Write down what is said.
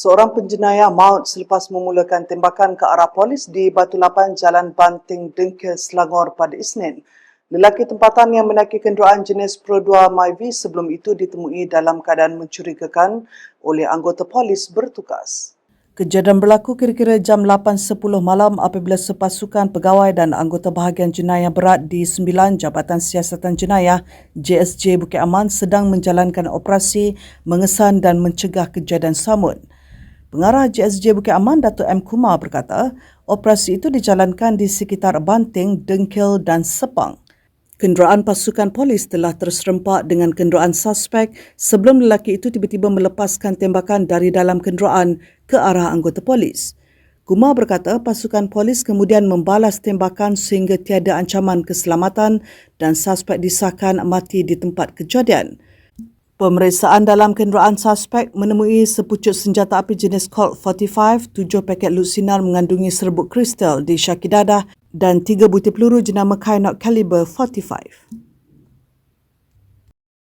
Seorang penjenayah maut selepas memulakan tembakan ke arah polis di Batu Lapan Jalan Banting Dengke Selangor pada Isnin. Lelaki tempatan yang menaiki kenderaan jenis Pro 2 Myvi sebelum itu ditemui dalam keadaan mencurigakan oleh anggota polis bertugas. Kejadian berlaku kira-kira jam 8.10 malam apabila sepasukan pegawai dan anggota bahagian jenayah berat di 9 Jabatan Siasatan Jenayah JSJ Bukit Aman sedang menjalankan operasi mengesan dan mencegah kejadian samun. Pengarah JSJ Bukit Aman Datuk M. Kumar berkata, operasi itu dijalankan di sekitar Banting, Dengkil dan Sepang. Kenderaan pasukan polis telah terserempak dengan kenderaan suspek sebelum lelaki itu tiba-tiba melepaskan tembakan dari dalam kenderaan ke arah anggota polis. Kumar berkata pasukan polis kemudian membalas tembakan sehingga tiada ancaman keselamatan dan suspek disahkan mati di tempat kejadian. Pemeriksaan dalam kenderaan suspek menemui sepucuk senjata api jenis Colt 45, tujuh paket lusinar mengandungi serbuk kristal di syaki dadah dan tiga butir peluru jenama Kynok kaliber 45.